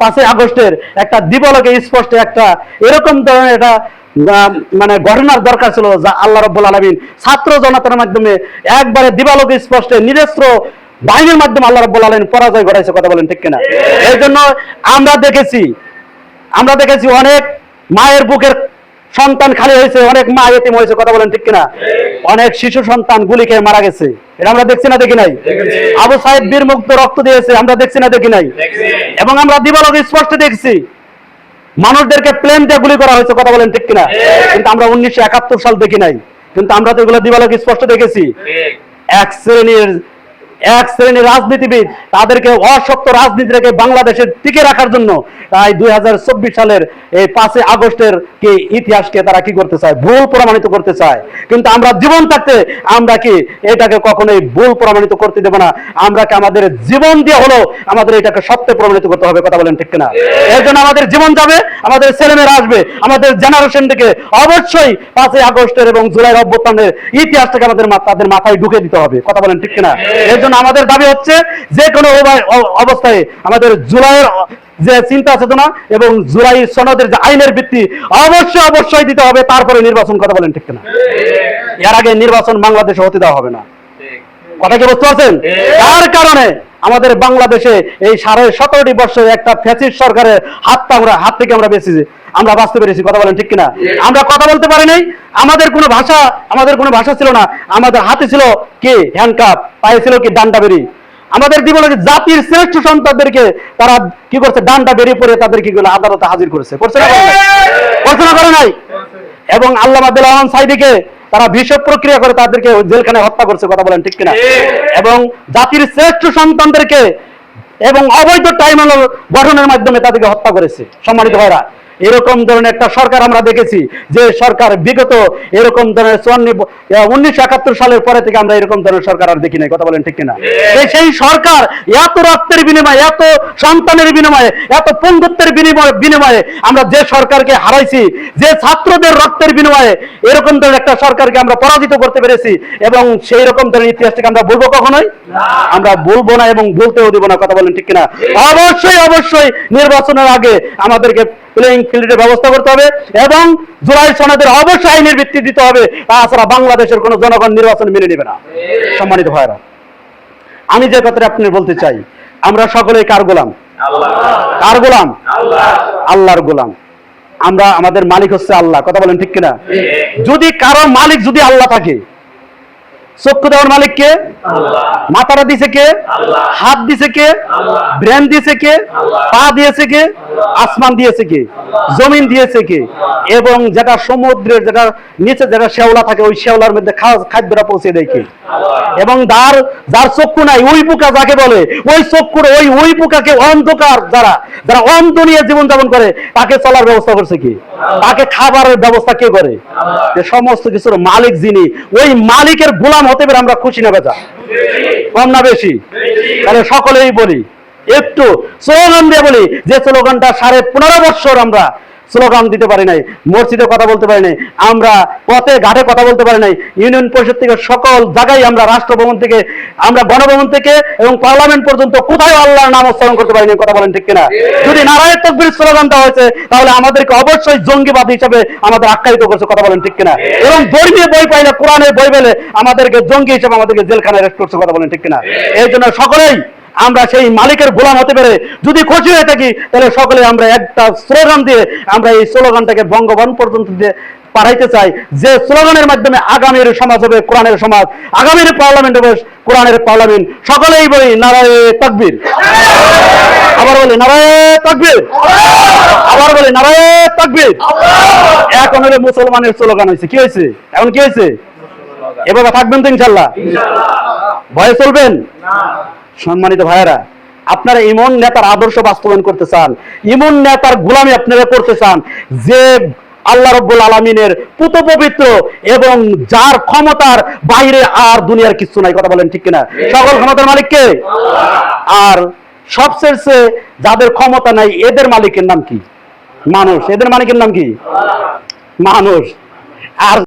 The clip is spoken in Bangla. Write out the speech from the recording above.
পাঁচই আগস্টের একটা দিবলকে স্পষ্ট একটা এরকম ধরনের একটা মানে ঘটনার দরকার ছিল যা আল্লাহ রব্বুল আলমিন ছাত্র জনতার মাধ্যমে একবারে দিবালোকে স্পষ্ট নিরস্ত্র বাহিনীর মাধ্যমে আল্লাহ রব্বুল আলমিন পরাজয় ঘটাইছে কথা বলেন ঠিক কিনা? এই জন্য আমরা দেখেছি আমরা দেখেছি অনেক মায়ের বুকের সন্তান খালি হয়েছে অনেক মা এতিম হয়েছে কথা বলেন ঠিক কিনা? অনেক শিশু সন্তান গুলি খেয়ে মারা গেছে। এটা আমরা দেখছি না দেখি নাই? আবু সাহেব বীর মুক্ত রক্ত দিয়েছে আমরা দেখছি না দেখি নাই? এবং আমরা দিবালকে স্পষ্ট দেখছি মানুষদেরকে প্লেন দিয়ে গুলি করা হয়েছে কথা বলেন ঠিক কিনা? কিন্তু আমরা উনিশশো একাত্তর সাল দেখি নাই। কিন্তু আমরা তো এগুলো দিবালকে স্পষ্ট দেখেছি। এক শ্রেণির এক শ্রেণির রাজনীতিবিদ, তাদেরকে অসত্য রাজনীতি রেখে বাংলাদেশের টিকে রাখার জন্য তাই দুই হাজার চব্বিশ সালের এই পাঁচই আগস্টের কি ইতিহাসকে তারা কি করতে চায়? ভুল প্রমাণিত করতে চায়। কিন্তু আমরা জীবন থাকতে আমরা কি এটাকে কখনোই ভুল প্রমাণিত করতে দেব না? আমরা আমাদের জীবন দিয়ে হলো আমাদের এটাকে সত্যে প্রমাণিত করতে হবে, কথা বলেন ঠিক কিনা? এর জন্য আমাদের জীবন যাবে, আমাদের ছেলেমেয়েরা আসবে, আমাদের জেনারেশন থেকে অবশ্যই পাঁচই আগস্টের এবং জুলাই অভ্যুত্থানের ইতিহাসটাকে আমাদের তাদের মাথায় ঢুকে দিতে হবে, কথা বলেন ঠিক কিনা? এর জন্য আমাদের দাবি হচ্ছে যে কোনো অবস্থায় আমাদের জুলাইয়ের যে চিন্তা চেতনা এবং জুলাই সনদের যে আইনের ভিত্তি অবশ্যই অবশ্যই দিতে হবে তারপরে নির্বাচন কথা বলেন ঠিক কিনা? এর আগে নির্বাচন বাংলাদেশে হতে দেওয়া হবে না। কথা কি বুঝতে পারছেন? তার কারণে আমাদের বাংলাদেশে এই সাড়ে সতেরোটি বছর একটা ফ্যাসিস সরকারের হাত আমরা হাত থেকে আমরা বেঁচেছি। আমরা বাঁচতে পেরেছি, কথা বলেন ঠিক কিনা? আমরা কথা বলতে পারি নাই, আমাদের কোনো ভাষা, আমাদের কোনো ভাষা ছিল না, আমাদের হাতে ছিল কি? হ্যান্ডকাপ পায়ে ছিল কি? ডান্ডা বেরি। আমাদের জীবনে জাতির শ্রেষ্ঠ সন্তানদেরকে তারা কি করছে? ডান্ডা বেরিয়ে পড়ে তাদের কি করল আদালতে হাজির করেছে। করছে না? করছে না করে নাই? এবং আল্লাহ আব্দুল রহমান সাইদিকে তারা বিষ প্রক্রিয়া করে তাদেরকে জেলখানায় হত্যা করছে, কথা বলেন ঠিক কিনা? এবং জাতির শ্রেষ্ঠ সন্তানদেরকে এবং অবৈধ ট্রাইব্যুনাল গঠনের মাধ্যমে তাদেরকে হত্যা করেছে, সম্মানিত ভাইরা। এরকম ধরনের একটা সরকার আমরা দেখেছি যে সরকার বিগত এরকম ধরনের চুয়ান্ন উনিশশো একাত্তর সালের পরে থেকে আমরা এরকম ধরনের সরকার আর দেখি নাই কথা বলেন ঠিক কিনা? সেই সরকার এত রক্তের বিনিময়ে এত সন্তানের বিনিময়ে এত পঙ্গুত্বের বিনিময়ে বিনিময়ে আমরা যে সরকারকে হারাইছি যে ছাত্রদের রক্তের বিনিময়ে এরকম ধরনের একটা সরকারকে আমরা পরাজিত করতে পেরেছি এবং সেই রকম ধরনের ইতিহাসটাকে আমরা বলব কখনোই? আমরা বলব না এবং বলতেও দিব না কথা বলেন ঠিক কিনা? অবশ্যই অবশ্যই নির্বাচনের আগে আমাদেরকে প্লেইং ফিল্ডের ব্যবস্থা করতে হবে এবং জুলাই সনদের অবশ্যই আইনের ভিত্তি দিতে হবে। তাছাড়া বাংলাদেশের কোনো জনগণ নির্বাচন মেনে নেবে না। সম্মানিত ভাইরা আমি যে কথাটা আপনি বলতে চাই আমরা সকলেই কার গোলাম? কার গোলাম? আল্লাহর গোলাম। আমরা আমাদের মালিক হচ্ছে আল্লাহ। কথা বলেন ঠিক কিনা। যদি কারও মালিক যদি আল্লাহ থাকে চক্ষু দেওয়ার মালিক কে? মাথাটা দিছে কে? হাত দিছে কে? ব্রেন দিয়েছে কে? পা দিয়েছে কে? আসমান দিয়েছে কে? জমিন দিয়েছে কে? এবং যেটা সমুদ্রের যেটা নিচে যেটা শেওলা থাকে, ওই শেওলার মধ্যে খা- খাদ্যটা পৌঁছে দেয় কে? এবং যার যার চক্ষু নাই, ওই পোকা যাকে বলে, ওই চক্ষুর ওই ওই পোকাকে অন্ধকার যারা যারা অন্ধ নিয়ে জীবন যাপন করে, তাকে চলার ব্যবস্থা করছে কি? তাকে খাবারের ব্যবস্থা কে করে? যে সমস্ত কিছুর মালিক যিনি, ওই মালিকের গোলাম হতে পারে আমরা খুশি না বেচা? কম না বেশি? তাহলে সকলেই বলি একটু স্লোগান দিয়ে বলি, যে স্লোগানটা সাড়ে পনেরো বছর আমরা স্লোগান দিতে পারি নাই, মসজিদে কথা বলতে পারি নাই, আমরা পথে ঘাটে কথা বলতে পারি নাই, ইউনিয়ন পরিষদ থেকে সকল জায়গায় আমরা রাষ্ট্রভবন থেকে, আমরা গণভবন থেকে এবং পার্লামেন্ট পর্যন্ত কোথায় আল্লাহর নাম উচ্চারণ করতে পারিনি কথা বলেন ঠিক কিনা? যদি নারায়ণ তকবির স্লোগানটা হয়েছে, তাহলে আমাদেরকে অবশ্যই জঙ্গিবাদ হিসাবে আমাদের আখ্যায়িত করছে, কথা বলেন ঠিক কিনা? এবং ধর্মীয় বই পাইলে, কোরআনের বই পেলে আমাদেরকে জঙ্গি হিসেবে আমাদেরকে জেলখানায় রেস্ট করছে, কথা বলেন ঠিক কিনা? এই জন্য সকলেই আমরা সেই মালিকের গোলাম হতে পেরে যদি খুশি হয়ে থাকি, তাহলে সকলে আমরা একটা স্লোগান দিয়ে আমরা এই স্লোগানটাকে বঙ্গবন পর্যন্ত দিয়ে পাঠাইতে চাই। যে স্লোগানের মাধ্যমে আগামীর সমাজ হবে কোরআনের সমাজ, আগামীর পার্লামেন্ট হবে কোরআনের পার্লামেন্ট। সকলেই বলি, নারায় তকবীর। আবার বলি, নারায় তকবীর। আবার বলি, নারায় তকবীর। এখন হলে মুসলমানের স্লোগান হয়েছে। কি হয়েছে? এখন কি হয়েছে? এভাবে থাকবেন তো ইনশাল্লাহ? ভয়ে চলবেন? সম্মানিত ভাইয়েরা আপনারা ইমন নেতার আদর্শ বাস্তবায়ন করতে চান ইমন নেতার গোলামি আপনারা করতে চান যে আল্লাহ রব্বুল আলমিনের পুত পবিত্র এবং যার ক্ষমতার বাইরে আর দুনিয়ার কিছু নাই কথা বলেন ঠিক কিনা? সকল ক্ষমতার মালিক কে? আর সবশেষে যাদের ক্ষমতা নাই এদের মালিকের নাম কি? মানুষ। এদের মালিকের নাম কি? মানুষ। আর